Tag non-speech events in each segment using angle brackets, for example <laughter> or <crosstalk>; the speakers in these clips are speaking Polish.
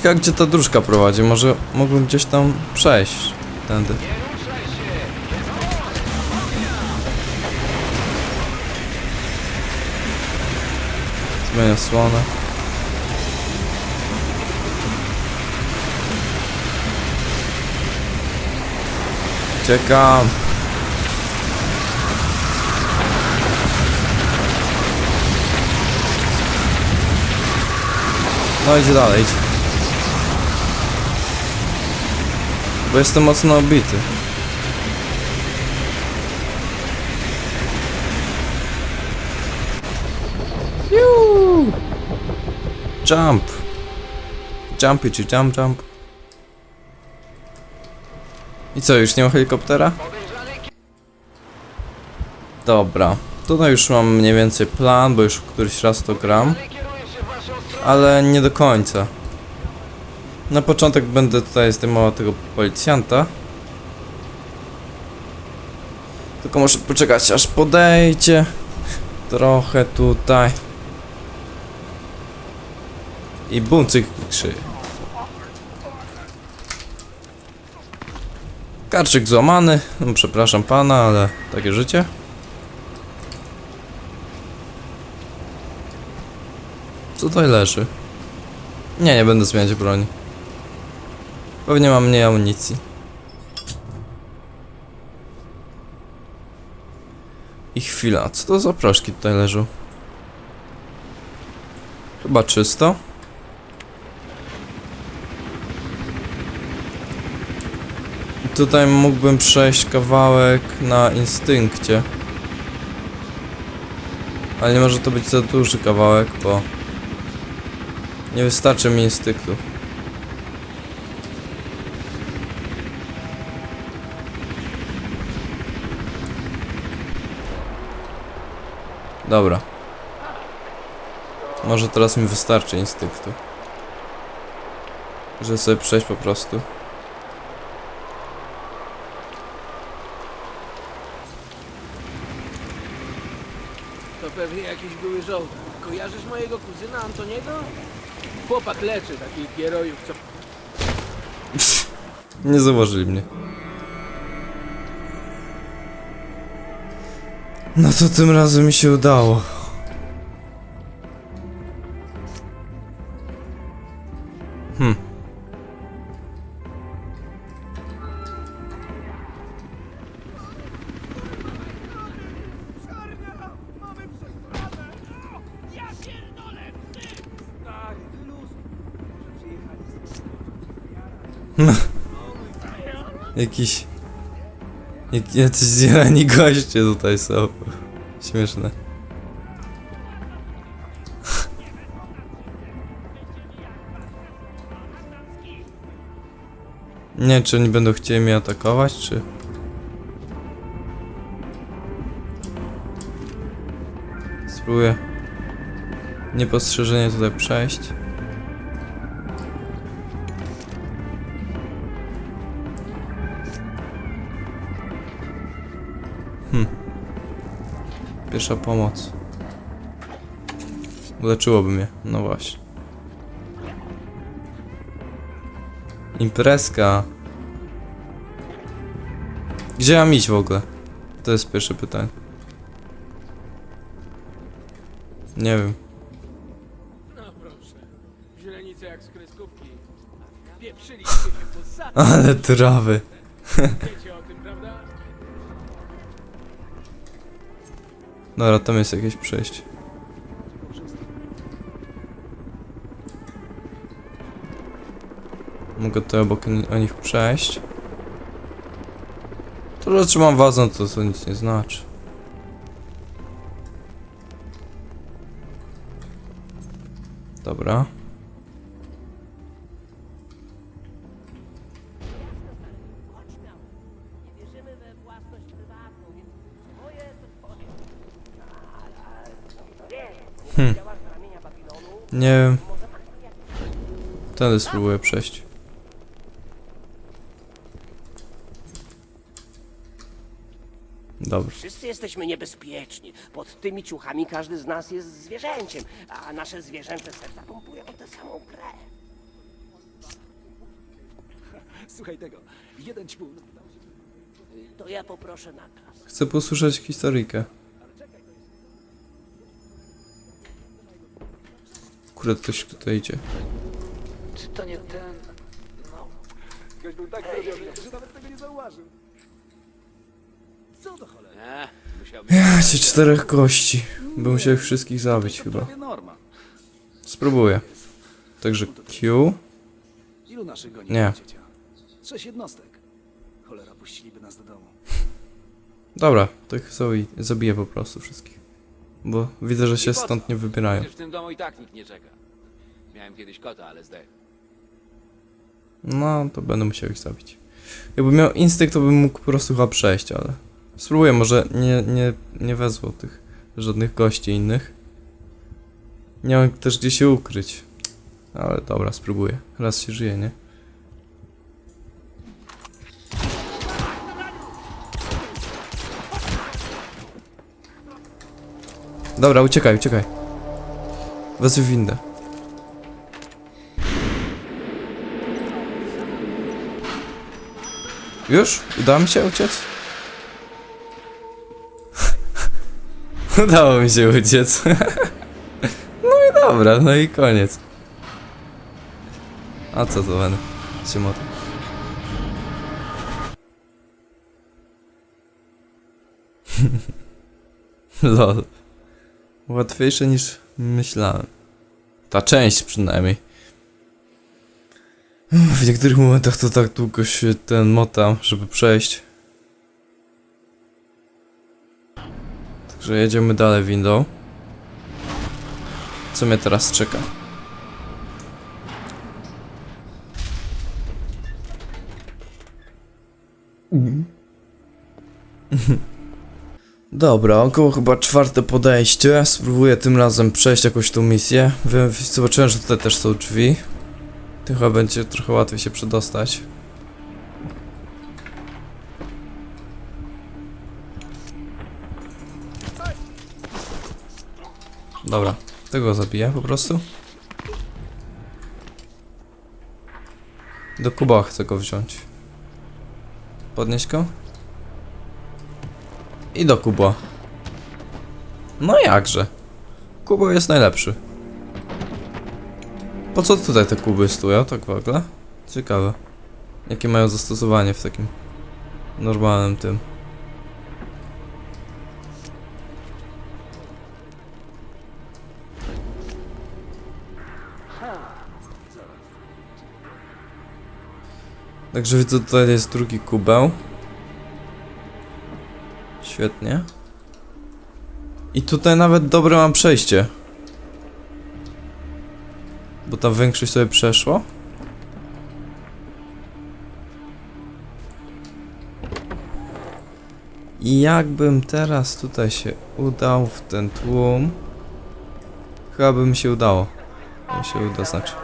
Ciekawe gdzie ta dróżka prowadzi, może mógłbym gdzieś tam przejść tędy. Zmienię słonę. Uciekam. No idzie dalej, idź. Bo jestem mocno obity. Juuu. Jump. Jumpy czy jump jump. I co, już nie ma helikoptera? Dobra. Tutaj już mam mniej więcej plan, bo już któryś raz to gram. Ale nie do końca. Na początek będę tutaj zdejmował tego policjanta. Tylko muszę poczekać aż podejdzie. Trochę tutaj. I buncyk krzy. Karczyk złamany. No, przepraszam pana, ale takie życie. Co tutaj leży? Nie, nie będę zmieniać broni. Pewnie mam mniej amunicji. I chwila, co to za proszki tutaj leżą? Chyba czysto. Tutaj mógłbym przejść kawałek na instynkcie. Ale nie może to być za duży kawałek, bo nie wystarczy mi instynktu. Dobra. Może teraz mi wystarczy instynktu. Że sobie przejść po prostu. To pewnie jakiś były żołnierz. Kojarzysz mojego kuzyna Antoniego? Chłopak leczy takich herojów, co... <laughs> Nie zauważyli mnie. No to tym razem mi się udało. Hm. <laughs> Jakiś... Jak, jacyś zjarani goście tutaj są. Śmieszne. Nie czy oni będą chcieli mnie atakować, czy... Spróbuję niepostrzeżenie tutaj przejść. Pierwsza pomoc. Uleczyłoby mnie, no właśnie. Imprezka. Gdzie mam iść w ogóle? To jest pierwsze pytanie. Nie wiem. No proszę. Źrenice jak z kreskówki. Pieprzyliście się po. <laughs> Ale trawy. <laughs> Dobra, tam jest jakieś przejście. Mogę tutaj obok o nich przejść. To, że trzymam wazon, to, to nic nie znaczy. Dobra. Nie wiem. Tędy spróbuję przejść. Dobrze. Wszyscy jesteśmy niebezpieczni. Pod tymi ciuchami każdy z nas jest zwierzęciem, a nasze zwierzęce serca pompują tę samą krew. <laughs> Słuchaj tego. Jeden ćpun. To ja poproszę nakaz. Chcę posłyszeć historyjkę. Kurde, ktoś tutaj idzie. Czy to nie ten... No... Ktoś był tak zrobiony, że nawet tego nie zauważył. Co do cholery? Musiałbym... Ja cię czterech gości. Bym musiał ich wszystkich zabić chyba. norma. Spróbuję. Także Q. Ilu naszych goni Nie. Sześć jednostek. Cholera, puściliby nas do domu. Dobra, to ich zabi- zabiję po prostu wszystkich. Bo widzę, że się stąd nie wybierają. Przecież w tym domu i tak nikt nie czeka. Miałem kiedyś kota, ale zdech. No, to będę musiał ich zabić. Jakbym miał instynkt, to bym mógł po prostu chyba przejść, ale... Spróbuję, może nie, nie, nie wezwał tych żadnych gości innych. Nie mam też gdzie się ukryć. Ale dobra, spróbuję. Raz się żyje, nie? Dobra, uciekaj, uciekaj. Wezwij windę. Już? <laughs> Udało mi się uciec? Udało mi się uciec. no i dobra, no i koniec. A co to będę? Się motam. <laughs> Lol. Łatwiejsze niż myślałem. Ta część przynajmniej. W niektórych momentach to tak długo się ten motam, żeby przejść. Także jedziemy dalej windą. Co mnie teraz czeka? Dobra, około chyba czwarte podejście. Spróbuję tym razem przejść jakąś tą misję. Wiem, zobaczyłem, że tutaj też są drzwi. To chyba będzie trochę łatwiej się przedostać. Dobra, tego zabiję po prostu. Do kuba chcę go wziąć. Podnieść go. I do kubła. No jakże. Kubo jest najlepszy. Po co tutaj te kuby stoją tak w ogóle? Ciekawe. Jakie mają zastosowanie w takim normalnym tym. Także widzę, tutaj jest drugi kubeł. Świetnie. I tutaj nawet dobre mam przejście. Bo ta większość sobie przeszło. I jakbym teraz tutaj się udał w ten tłum, chyba by mi się udało. Mi się uda znaczy.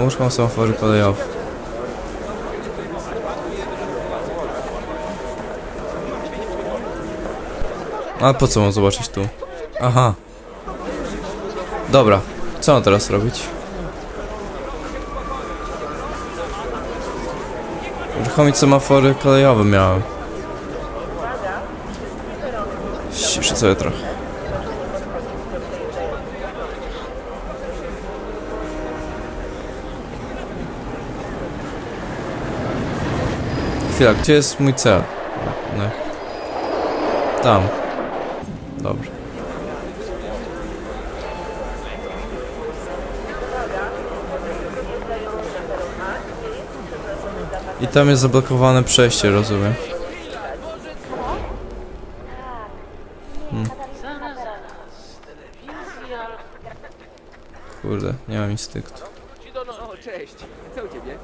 Uruchom semafory kolejowe. A po co mam zobaczyć tu? Aha. Dobra, co mam teraz robić? Uruchomić semafory kolejowe miałem. Ściszę sobie trochę. Chwila, gdzie jest mój cel? No. Tam. Dobrze. I tam jest zablokowane przejście, rozumiem. Telewizja. Kurde, nie mam instynktu. Ci do... No, cześć. Co u ciebie?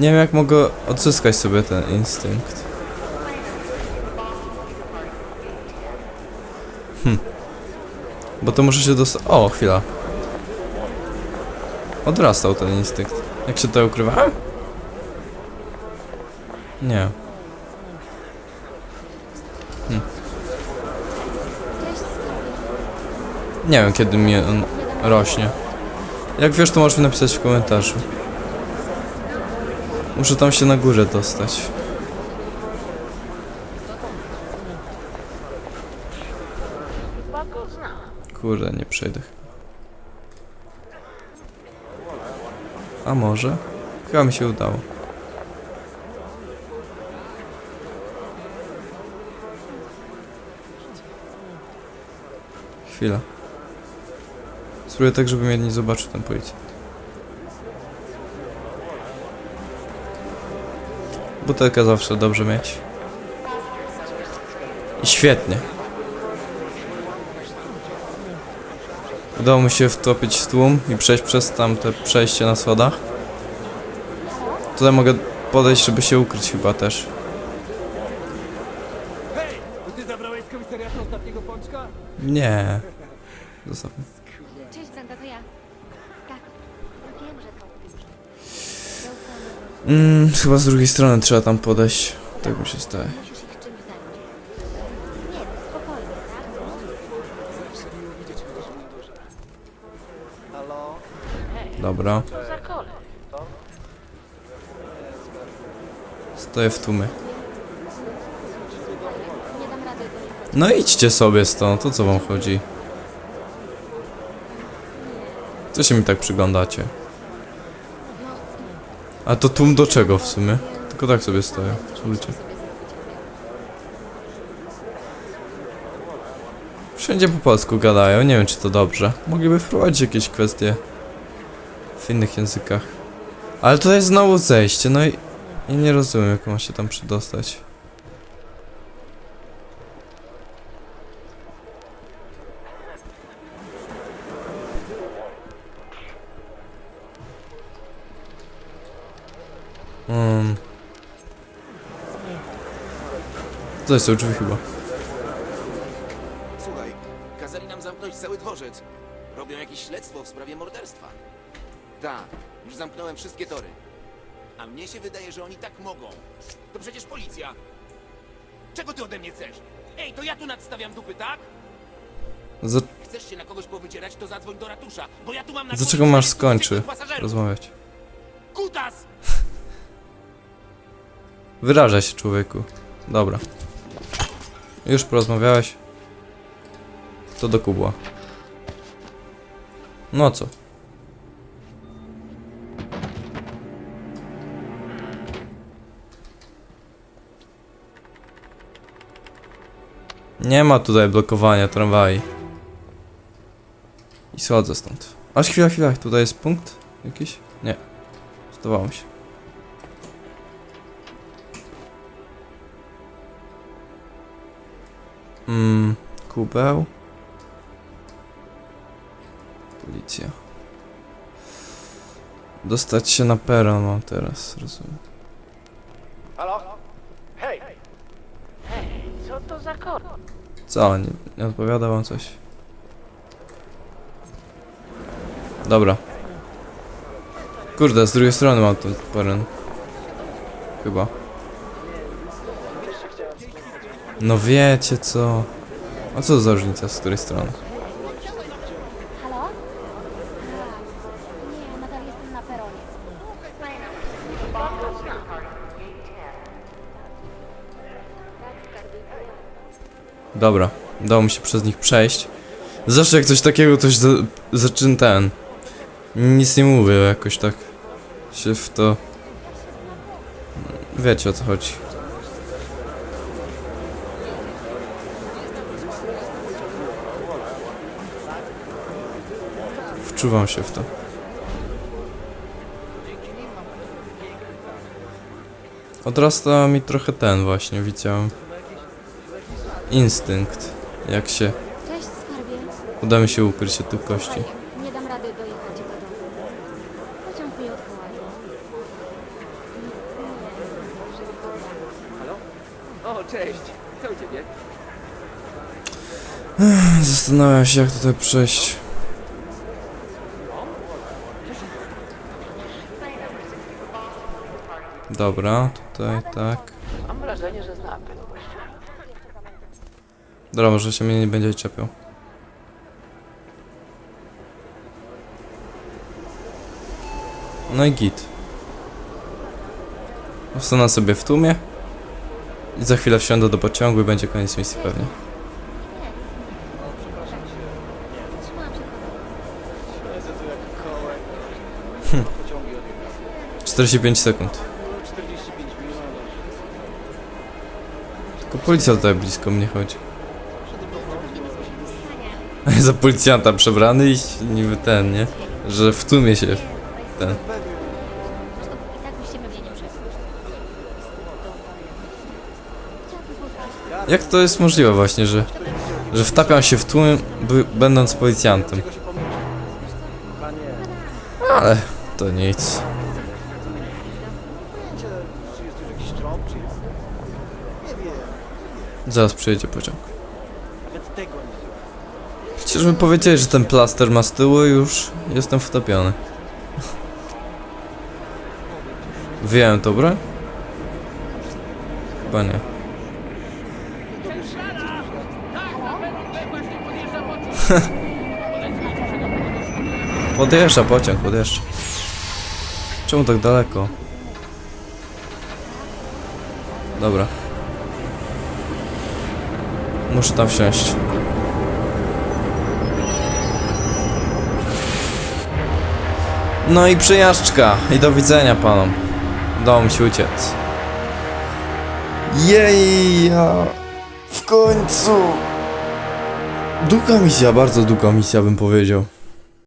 Nie wiem jak mogę odzyskać sobie ten instynkt. Hm. Bo to muszę się dostać... O, chwila. Odrastał ten instynkt. Jak się tutaj ukrywałem? Nie. Hm. Nie wiem kiedy mi on rośnie. Jak wiesz, to możesz mi napisać w komentarzu. Muszę tam się na górę dostać. Kurde, nie przejdę. A może? Chyba mi się udało. Chwila. Spróbuję tak, żeby mnie nie zobaczył ten policjant. Butelkę zawsze dobrze mieć. I świetnie. Udało mi się wtopić w tłum i przejść przez tamte przejście na schodach. Tutaj mogę podejść, żeby się ukryć chyba też. Nie. Zostaw mnie. Cześć, Brenda, to ja. Mm, chyba z drugiej strony trzeba tam podejść. Tak mi się staje. Dobra. Stoję w tłumie. No idźcie sobie stąd, to co wam chodzi? Co się mi tak przyglądacie? A to tłum do czego w sumie? Tylko tak sobie stoję. Ludzie. Wszędzie po polsku gadają, nie wiem czy to dobrze. Mogliby wprowadzić jakieś kwestie w innych językach. Ale jest znowu zejście, no i nie rozumiem jak ma się tam przedostać. Um. To jest drzwi chyba. Słuchaj, kazali nam zamknąć cały dworzec. Robią jakieś śledztwo w sprawie morderstwa. Tak, już zamknąłem wszystkie tory. A mnie się wydaje, że oni tak mogą. To przecież policja. Czego ty ode mnie chcesz? Ej, to ja tu nadstawiam dupy, tak? Za, Chcesz się na kogoś powycierać, to zadzwoń do ratusza, bo ja tu mam na dlaczego masz wszystkich skończy pasażerów. rozmawiać? Kutas! Wyrażaj się człowieku. Dobra. Już porozmawiałeś. To do kubła. No co? Nie ma tutaj blokowania tramwaj. I schodzę stąd. Aż chwila, chwila, tutaj jest punkt jakiś? Nie. Zdawało mi się. Mm, kubeł. Policja. Dostać się na peron mam teraz, rozumiem. Halo? Hej! Hej, co to za kolej? Co, nie, nie odpowiada wam coś? Dobra. Kurde, z drugiej strony mam ten peron. Chyba. No wiecie co. A co za różnica z której strony? Dobra, udało mi się przez nich przejść. Zawsze jak coś takiego, coś za, zaczyn ten. Nic nie mówię, jakoś tak się w to. Wiecie o co chodzi. Wczuwam się w to. Odrasta mi trochę ten właśnie, widziałem. Instynkt. Jak się Cześć, skarbie. uda mi się ukryć od tych kości. Nie dam rady dojechać do domu. Pociąg mi odprowadził. Nie, wszystko gra. O, cześć. Co u ciebie? Zastanawiam się jak tutaj przejść. Dobra, tutaj tak. Mam wrażenie, że znam tego gościa. Dobra, może się mnie nie będzie czepiał. No i git. Zostanę sobie w tłumie. I za chwilę wsiądę do pociągu i będzie koniec misji pewnie. Hm. 45 sekund. Tylko policja tutaj blisko mnie chodzi. <laughs> Za policjanta przebrany i niby ten, nie? Że w tłumie się ten. Jak to jest możliwe właśnie, że, że wtapiam się w tłum, by, będąc policjantem? Ale to nic. Zaraz przyjedzie pociąg. Nawet tego nie wiem. Przecież mi powiedzieli, że ten plaster ma z tyłu i już jestem wtopiony. Wiem, dobra? Chyba nie. <laughs> Podjeżdża pociąg, podjeżdża. Czemu tak daleko? Dobra. Muszę tam wsiąść. No i przejażdżka. I do widzenia panom. Udało mi się uciec. Jej. W końcu! Długa misja, bardzo długa misja bym powiedział.